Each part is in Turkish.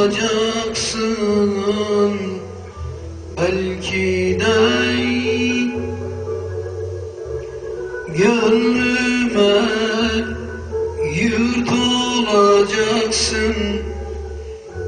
olacaksın. Belki de gönlüme yurt olacaksın.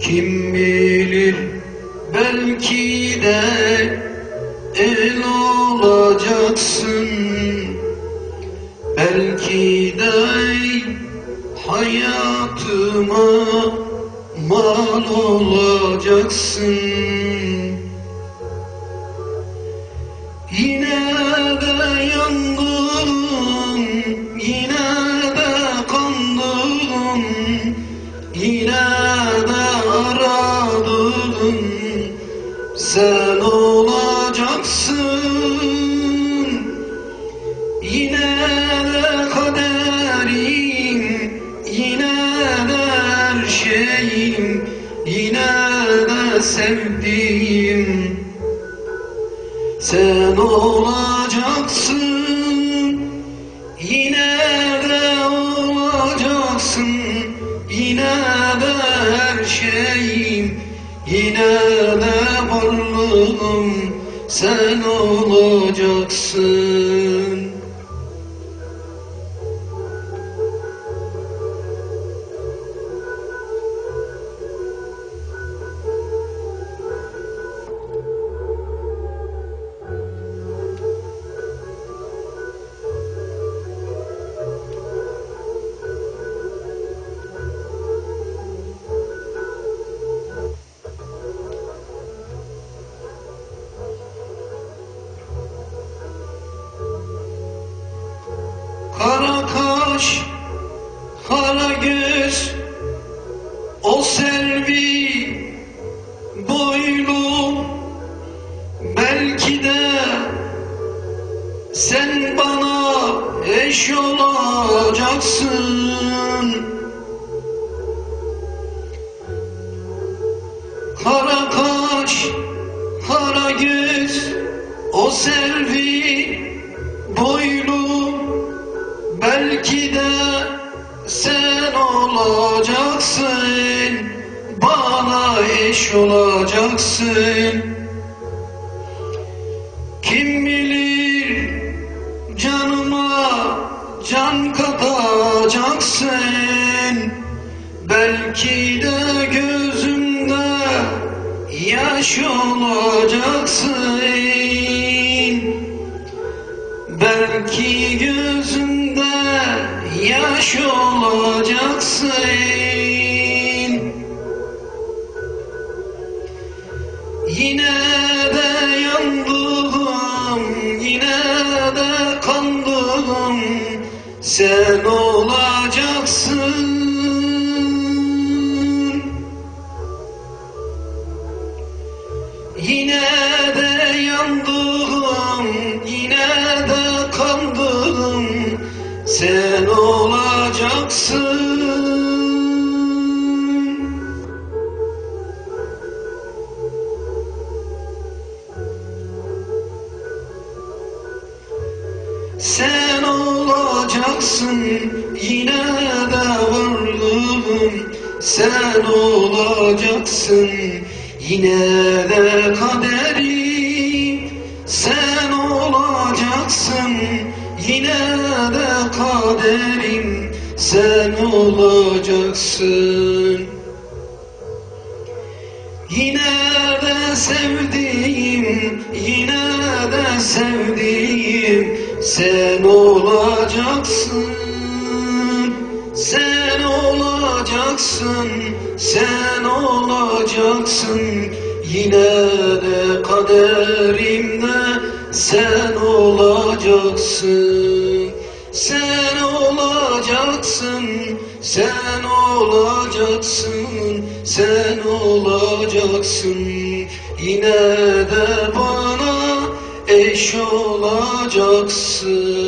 Kim bilir belki de el olacaksın. Belki de hayatıma mal olacaksın Yine de yandım, Yine de sevdiğim sen olacaksın. Yine de olacaksın. Yine de her şeyim. Yine de varlığım Sen olacaksın eş olacaksın Kara kaş, kara göz, o selvi boylu Belki de sen olacaksın Bana eş olacaksın Belki de gözümde yaş olacaksın. Belki gözümde yaş olacaksın. Yine de yandım, yine de kandım. Sen olacaksın Sen olacaksın. Sen olacaksın yine de varlığım. Sen olacaksın yine de kaderim. Sen yine de kaderim Sen olacaksın Yine de sevdiğim, yine de sevdiğim sen olacaksın. Sen olacaksın, sen olacaksın. Yine de kaderimde sen olacaksın. Olacaksın, sen olacaksın, sen olacaksın. Yine de bana eş olacaksın.